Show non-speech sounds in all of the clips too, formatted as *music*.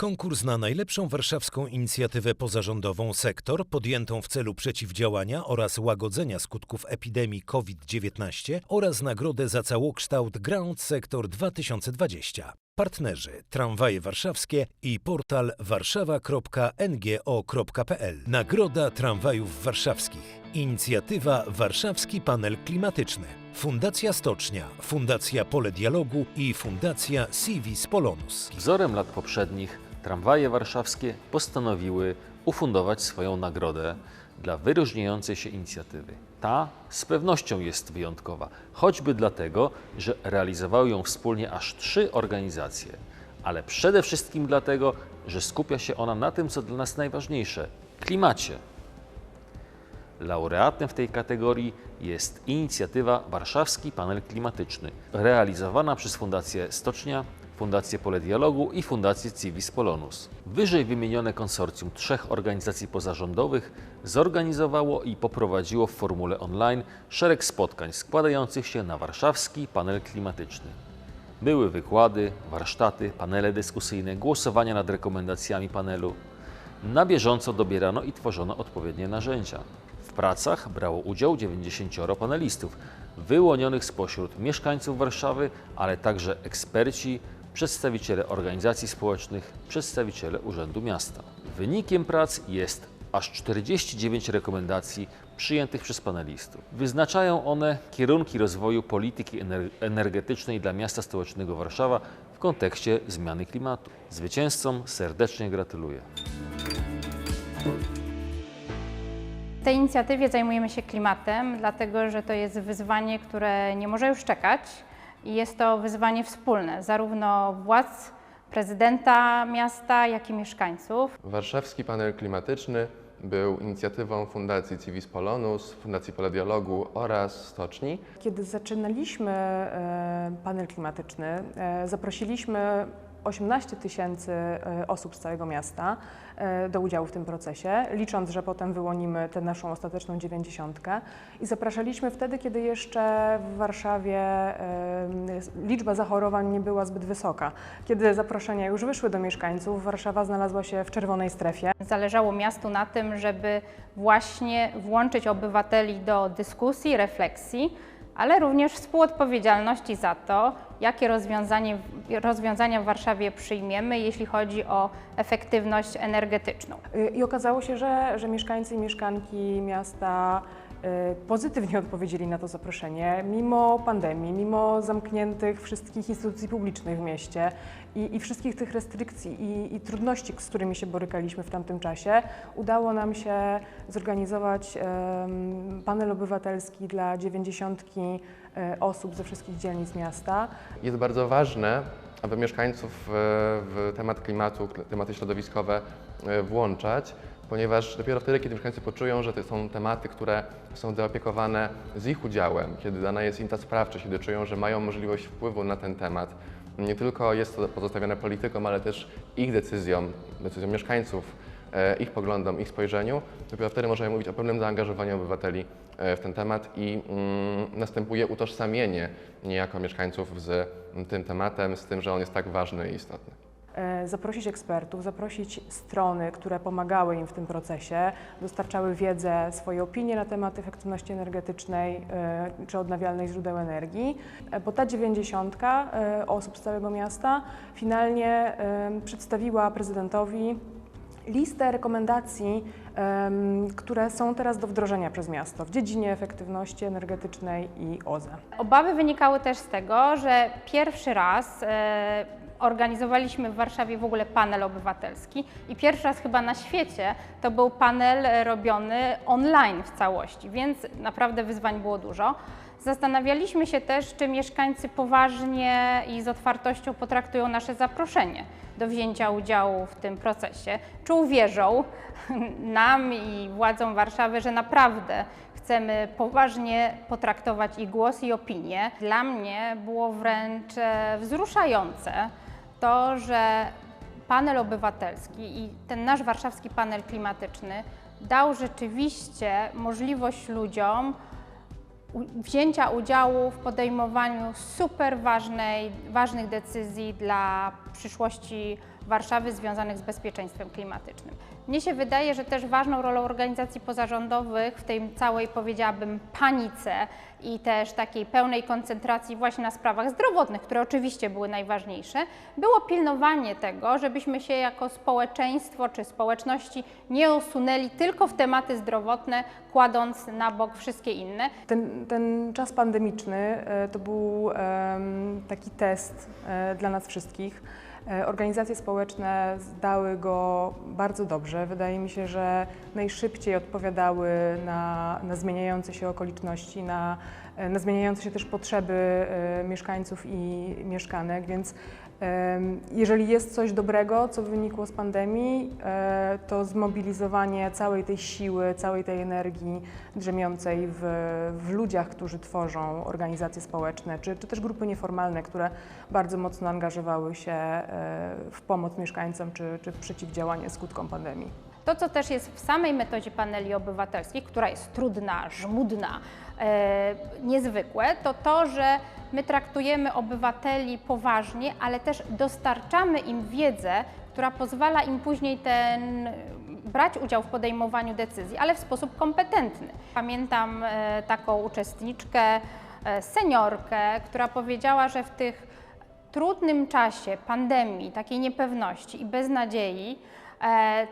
Konkurs na najlepszą warszawską inicjatywę pozarządową Sektor podjętą w celu przeciwdziałania oraz łagodzenia skutków epidemii COVID-19 oraz nagrodę za całokształt Ground Sektor 2020. Partnerzy Tramwaje Warszawskie i portal warszawa.ngo.pl. Nagroda Tramwajów Warszawskich. Inicjatywa Warszawski Panel Klimatyczny. Fundacja Stocznia, Fundacja Pole Dialogu i Fundacja Civis Polonus. Wzorem lat poprzednich tramwaje warszawskie postanowiły ufundować swoją nagrodę dla wyróżniającej się inicjatywy. Ta z pewnością jest wyjątkowa, choćby dlatego, że realizowały ją wspólnie aż trzy organizacje, ale przede wszystkim dlatego, że skupia się ona na tym, co dla nas najważniejsze klimacie. Laureatem w tej kategorii jest inicjatywa Warszawski Panel Klimatyczny, realizowana przez Fundację Stocznia, Fundację Pole Dialogu i Fundację Civis Polonus. Wyżej wymienione konsorcjum trzech organizacji pozarządowych zorganizowało i poprowadziło w formule online szereg spotkań składających się na Warszawski Panel Klimatyczny. Były wykłady, warsztaty, panele dyskusyjne, głosowania nad rekomendacjami panelu. Na bieżąco dobierano i tworzono odpowiednie narzędzia. W pracach brało udział 90 panelistów, wyłonionych spośród mieszkańców Warszawy, ale także eksperci, przedstawiciele organizacji społecznych, przedstawiciele Urzędu Miasta. Wynikiem prac jest aż 49 rekomendacji przyjętych przez panelistów. Wyznaczają one kierunki rozwoju polityki ener- energetycznej dla miasta stołecznego Warszawa w kontekście zmiany klimatu. Zwycięzcom serdecznie gratuluję. W tej inicjatywie zajmujemy się klimatem, dlatego że to jest wyzwanie, które nie może już czekać i jest to wyzwanie wspólne, zarówno władz, prezydenta miasta, jak i mieszkańców. Warszawski Panel Klimatyczny był inicjatywą Fundacji Civis Polonus, Fundacji Pole Dialogu oraz Stoczni. Kiedy zaczynaliśmy e, panel klimatyczny, e, zaprosiliśmy 18 tysięcy e, osób z całego miasta e, do udziału w tym procesie, licząc, że potem wyłonimy tę naszą ostateczną dziewięćdziesiątkę. I zapraszaliśmy wtedy, kiedy jeszcze w Warszawie e, liczba zachorowań nie była zbyt wysoka. Kiedy zaproszenia już wyszły do mieszkańców, Warszawa znalazła się w czerwonej strefie. Zależało miastu na tym, żeby właśnie włączyć obywateli do dyskusji, refleksji, ale również współodpowiedzialności za to, jakie rozwiązanie, rozwiązania w Warszawie przyjmiemy, jeśli chodzi o efektywność energetyczną. Y, I okazało się, że, że mieszkańcy i mieszkanki miasta y, pozytywnie odpowiedzieli na to zaproszenie, mimo pandemii, mimo zamkniętych wszystkich instytucji publicznych w mieście i, i wszystkich tych restrykcji i, i trudności, z którymi się borykaliśmy w tamtym czasie. Udało nam się zorganizować em, panel obywatelski dla dziewięćdziesiątki osób ze wszystkich dzielnic miasta. Jest bardzo ważne, aby mieszkańców e, w temat klimatu, tematy środowiskowe e, włączać, ponieważ dopiero wtedy, kiedy mieszkańcy poczują, że to są tematy, które są zaopiekowane z ich udziałem, kiedy dana jest im ta sprawczość, kiedy czują, że mają możliwość wpływu na ten temat, nie tylko jest to pozostawione politykom, ale też ich decyzjom, decyzjom mieszkańców, e, ich poglądom, ich spojrzeniu, dopiero wtedy możemy mówić o pełnym zaangażowaniu obywateli e, w ten temat i mm, następuje utożsamienie niejako mieszkańców z tym tematem, z tym, że on jest tak ważny i istotny. e, zaprosić ekspertów, zaprosić strony, które pomagały im w tym procesie, dostarczały wiedzę, swoje opinie na temat efektywności energetycznej e, czy odnawialnych źródeł energii, E, bo ta dziewięćdziesiątka e, osób z całego miasta finalnie e, przedstawiła prezydentowi listę rekomendacji, które są teraz do wdrożenia przez miasto w dziedzinie efektywności energetycznej i OZE. Obawy wynikały też z tego, że pierwszy raz e, organizowaliśmy w Warszawie w ogóle panel obywatelski i pierwszy raz chyba na świecie to był panel robiony online w całości, więc naprawdę wyzwań było dużo. Zastanawialiśmy się też, czy mieszkańcy poważnie i z otwartością potraktują nasze zaproszenie do wzięcia udziału w tym procesie. Czy uwierzą *laughs* nam i władzom Warszawy, że naprawdę chcemy poważnie potraktować ich głos i opinie. Dla mnie było wręcz e, wzruszające to, że panel obywatelski i ten nasz warszawski panel klimatyczny dał rzeczywiście możliwość ludziom wzięcia udziału w podejmowaniu super ważnej, ważnych decyzji dla przyszłości Warszawy związanych z bezpieczeństwem klimatycznym. Mnie się wydaje, że też ważną rolą organizacji pozarządowych w tej całej, powiedziałabym, panice i też takiej pełnej koncentracji właśnie na sprawach zdrowotnych, które oczywiście były najważniejsze, było pilnowanie tego, żebyśmy się jako społeczeństwo czy społeczności nie usunęli tylko w tematy zdrowotne, kładąc na bok wszystkie inne. Ten, ten czas pandemiczny e, to był taki test e, dla nas wszystkich. E, Organizacje społeczne zdały go bardzo dobrze. Wydaje mi się, że najszybciej odpowiadały na, na zmieniające się okoliczności, na, na zmieniające się też potrzeby e, mieszkańców i mieszkanek, więc jeżeli jest coś dobrego, co wynikło z pandemii, e, to zmobilizowanie całej tej siły, całej tej energii drzemiącej w, w ludziach, którzy tworzą organizacje społeczne, czy, czy też grupy nieformalne, które bardzo mocno angażowały się e, w pomoc mieszkańcom, czy, czy przeciwdziałanie skutkom pandemii. To, co też jest w samej metodzie paneli obywatelskich, która jest trudna, żmudna, e, niezwykłe, to to, że my traktujemy obywateli poważnie, ale też dostarczamy im wiedzę, która pozwala im później ten, brać udział w podejmowaniu decyzji, ale w sposób kompetentny. Pamiętam e, taką uczestniczkę, e, seniorkę, która powiedziała, że w tych trudnym czasie pandemii, takiej niepewności i beznadziei,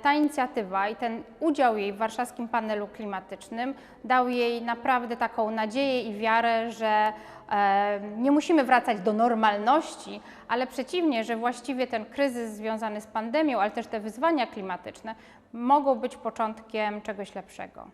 ta inicjatywa i ten udział jej w warszawskim panelu klimatycznym dał jej naprawdę taką nadzieję i wiarę, że e, nie musimy wracać do normalności, ale przeciwnie, że właściwie ten kryzys związany z pandemią, ale też te wyzwania klimatyczne mogą być początkiem czegoś lepszego.